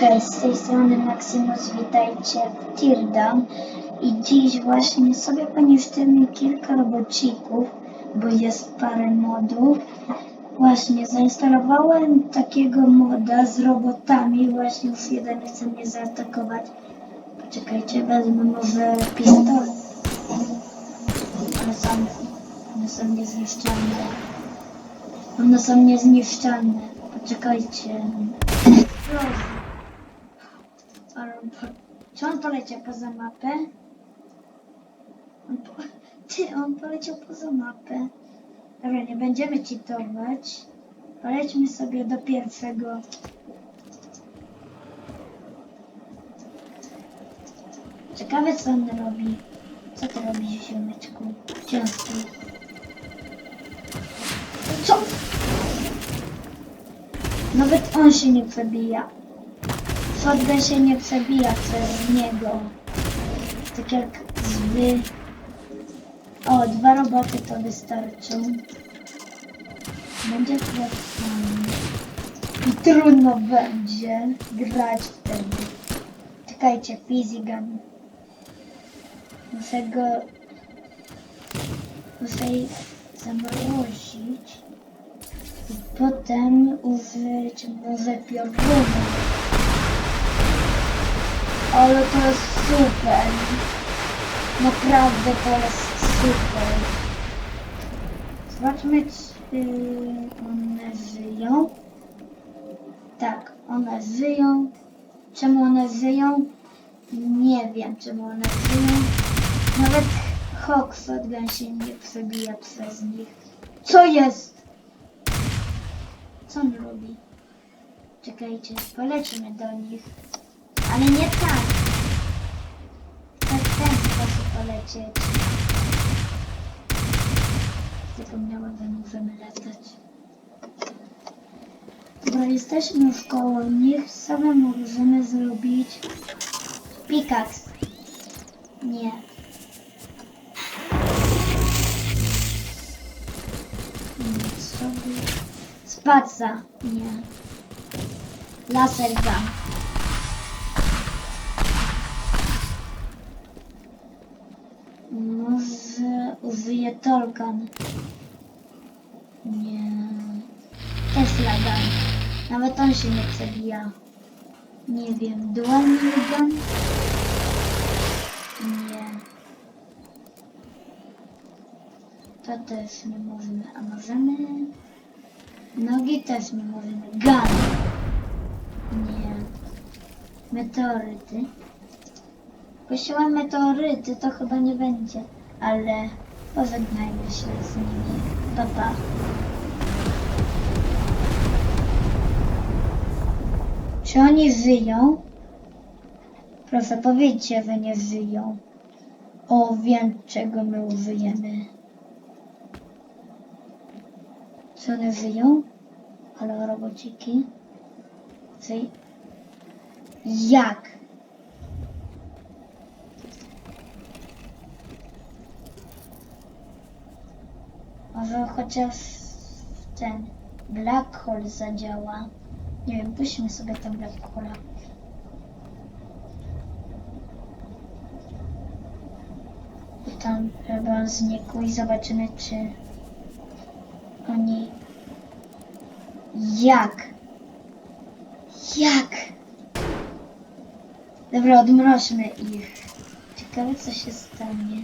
Hej, z tej strony Maximus, witajcie w Teardown i dziś właśnie sobie poniszczymy kilka robocików, bo jest parę modów. Właśnie zainstalowałem takiego moda z robotami, właśnie już jeden chce mnie zaatakować. Poczekajcie, wezmę może pistolet. One są, one są niezniszczalne. One są niezniszczalne. Poczekajcie. Proszę. Czy on poleciał poza mapę? On po... Ty, on poleciał poza mapę. Dobra, nie będziemy cheatować. Polećmy sobie do pierwszego. Ciekawe co on robi. Co ty robisz, ziomeczku? Stoi? Co? Nawet on się nie przebija. Shotgun się nie przebija przez niego. Tak jak zwy. O, dwa roboty to wystarczą. Będzie łatwiej. I trudno będzie grać wtedy. Czekajcie, Fizigan. Muszę go... Muszę zamrozić. I potem użyć może pioruny. Ale to jest super. Naprawdę to jest super. Zobaczmy, czy one żyją. Tak, one żyją. Czemu one żyją? Nie wiem, czemu one żyją. Nawet Hawk Shotgun się nie przebija przez nich. Co jest? Co on robi? Czekajcie, polecimy do nich. Ale nie. Tak w ten polecieć. Zapomniałam, że możemy latać. Dobra, jesteśmy już koło nich. Samemu możemy zrobić pikaks. Nie. Spaca. Nie. Laser gun. Tolkan. Nie. Tesla gun. Nawet on się nie przebija. Nie wiem. Dual gun? Nie. To też nie możemy. A możemy? Nogi też nie możemy. Gun. Nie. Meteoryty. Posiłam meteoryty, to chyba nie będzie, ale pożegnajmy się z nimi. Pa, pa. Czy oni żyją? Proszę powiedzcie, że nie żyją. O, wiem czego my użyjemy. Czy one żyją? Ale robociki? Żyj... Jak? Może chociaż ten Black Hole zadziała. Nie wiem, puśćmy sobie ten Black Hole. I tam chyba znikł i zobaczymy, czy oni... Jak? Jak? Dobra, odmroźmy ich. Ciekawe, co się stanie.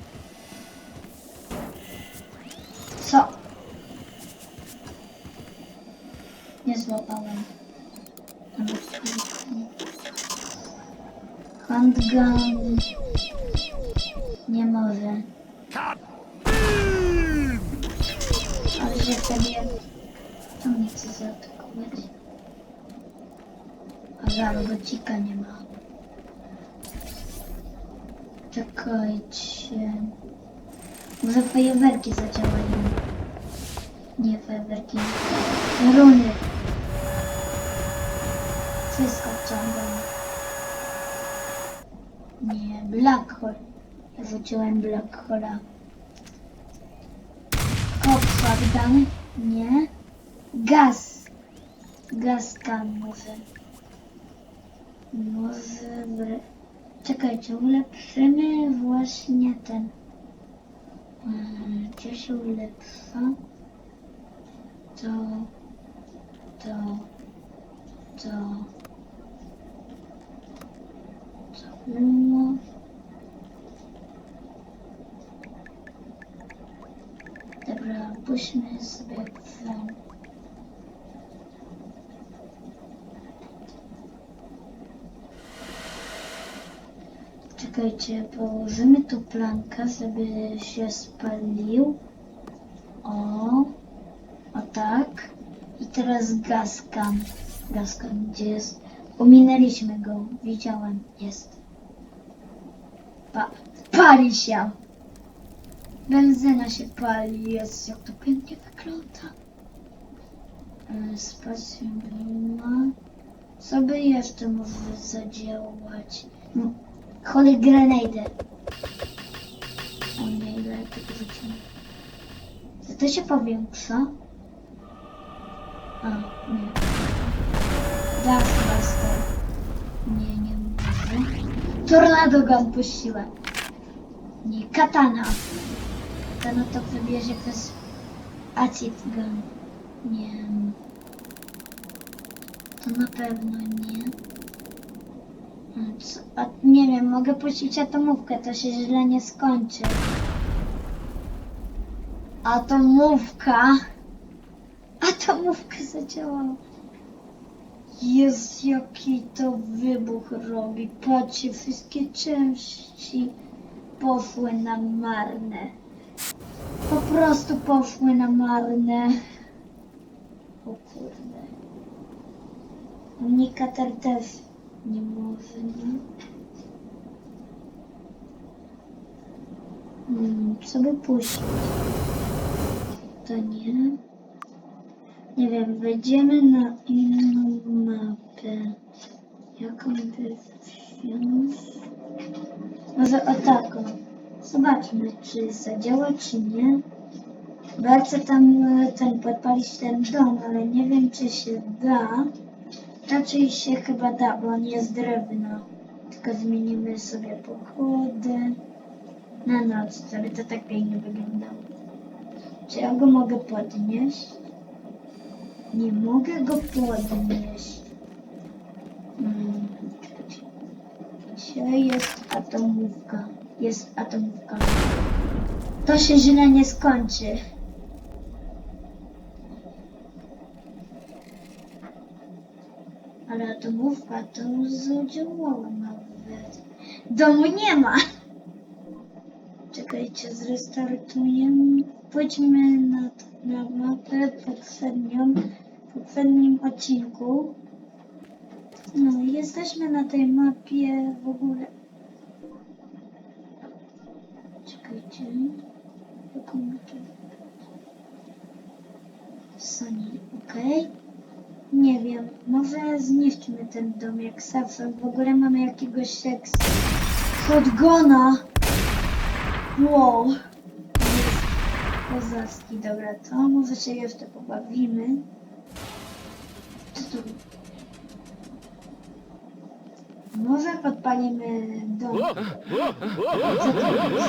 Co? Nie złapałem. Handgun. Nie może. Ale że sobie... To mnie chce zaatakować. A za robocika nie ma. Czekajcie. Może fajerwerki zadziałają. Nie fajerwerki. Runy. Wszystko wciągam. Nie, Black Hole. Rzuciłem Black Hole'a. Kop shotgun. Nie. Gaz. Gaz gun może. Może... wre- Czekajcie, ulepszymy właśnie ten... Mm, Gdzie się ulepsza? To... To... To... Było... Dobra, puśćmy sobie plan. Czekajcie, położymy tu plankę, żeby się spalił. O, o tak. I teraz gaskan. Gaskan, gdzie jest? Ominęliśmy go, widziałem, jest. Pa pali się. Benzyna się pali, jest jak to pięknie wygląda. Spacja bruma. Co by jeszcze może zadziałać? No, Holy grenade. O nie, ile tego rzucimy. Czy to się powiększa? A, nie. Nie może. Tornado gun puściłem. Nie, katana. Katana to wybierze przez acid gun. Nie. To na pewno nie. Co- A nie wiem, mogę puścić atomówkę, to się źle nie skończy. Atomówka. Atomówka zadziałała. Jest jaki to wybuch robi. Patrzcie, wszystkie części poszły na marne. Po prostu poszły na marne. O kurde. Unikator też nie może, nie? Hmm, co by puścić? To nie. Nie wiem, wejdziemy na inną mapę. Jaką by wziąć? Może o taką. Zobaczmy, czy zadziała, czy nie. Bo chcę tam ten podpalić ten dom, ale nie wiem, czy się da. Raczej się chyba da, bo on jest drewno. Tylko zmienimy sobie pogodę na noc, żeby to tak pięknie wyglądało. Czy ja go mogę podnieść? Nie mogę go podnieść. Hmm, jest atomówka? Jest atomówka. To się źle nie skończy. Ale atomówka to zadziałała nawet. Domu nie ma. Czekajcie, zrestartujemy. Pójdźmy na, na mapę poprzednią, w poprzednim odcinku. No, jesteśmy na tej mapie w ogóle. Czekajcie. Jaką mapę? Sony, okej. Nie wiem, może zniszczmy ten dom jak zawsze. W ogóle mamy jakiegoś seks. Shotguna! Wow! Jest dobra, to może się jeszcze pobawimy. Tu? Może podpalimy dom. Co to jest?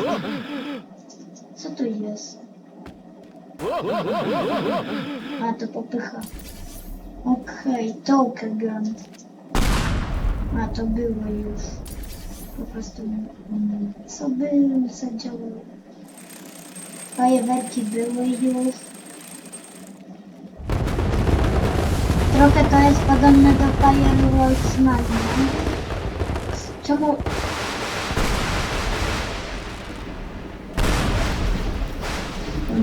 Co to jest? A, to popycha. Okej, token gun. A, to było już. Po prostu, mm, co by zadziałało? Fajerwerki były już. Trochę to jest podobne do Fireworks Magna. Czemu...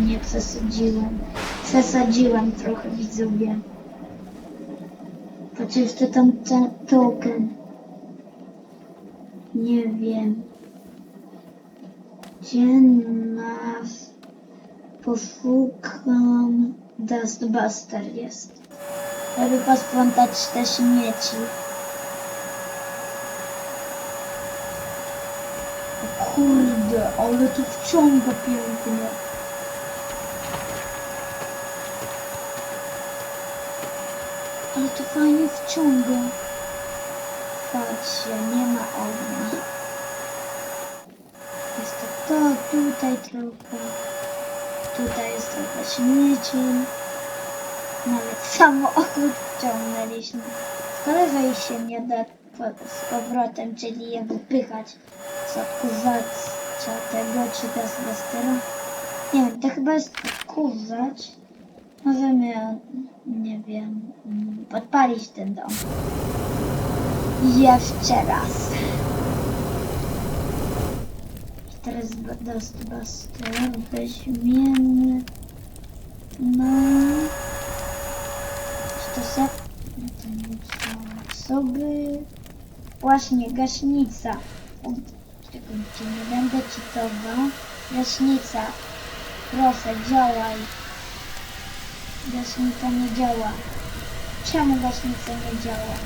Nie, przesadziłem. Przesadziłem trochę, widzowie. Patrz jeszcze tam ten token. Nie wiem. Gdzie nas poszukam. Dustbuster jest. Żeby posprzątać te śmieci. O kurde, ale tu wciąga pięknie. Ale to fajnie wciąga. patrzcie, nie ma ognia. Jest to to, tutaj trochę, tutaj jest trochę śmieci. Nawet samochód wciągnęliśmy. Szkoda, że ich się nie da z powrotem, czyli je wypychać z odkurzacza tego czy gazbastera. Nie wiem, to chyba jest odkurzacz. Możemy, nie wiem, mm, podpalić ten dom. Jeszcze raz. I teraz Dustbuster weźmiemy. No. Se... no są osoby. Właśnie, gaśnica. O, Czekajcie, nie będę czytował. Gaśnica. Proszę, działaj. Gaśnica nie działa. Czemu gaśnica nie działa?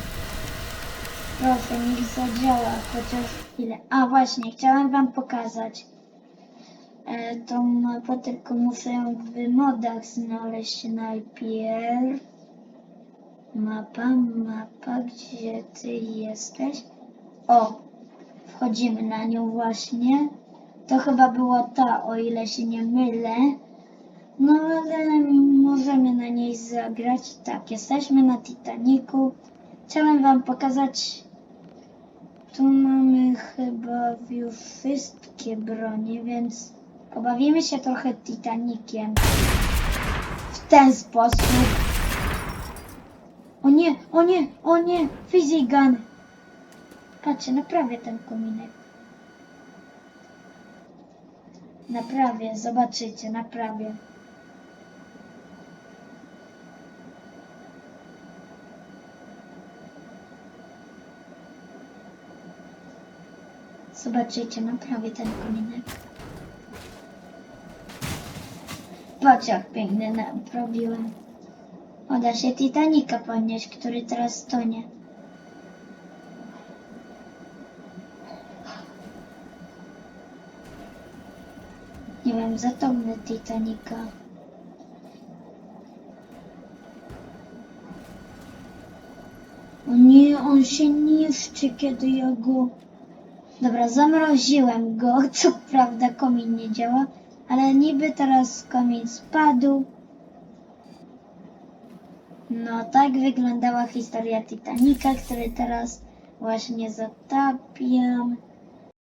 Proszę, niech zadziała chociaż chwilę. A właśnie, chciałem wam pokazać. E, tą mapę, tylko muszę ją w modach znaleźć najpierw. Mapa, mapa, gdzie ty jesteś? O, wchodzimy na nią właśnie. To chyba była ta, o ile się nie mylę. No ale możemy na niej zagrać. Tak, jesteśmy na Titaniku. Chciałem wam pokazać. Tu mamy chyba już wszystkie bronie, więc pobawimy się trochę Titanikiem. W ten sposób. O nie, o nie, o nie, Fizigan. Patrzcie, naprawię ten kominek. Naprawię, zobaczycie, naprawię. Zobaczycie, naprawię ten kominek. Patrz jak piękny naprawiłem. O, da się Titanica podnieść, który teraz tonie. Nie wiem, zatomnę Titanica. O nie, on się niszczy, kiedy ja go... Dobra, zamroziłem go. Co prawda komin nie działa, ale niby teraz komin spadł. No, tak wyglądała historia Titanica, który teraz właśnie zatapiam.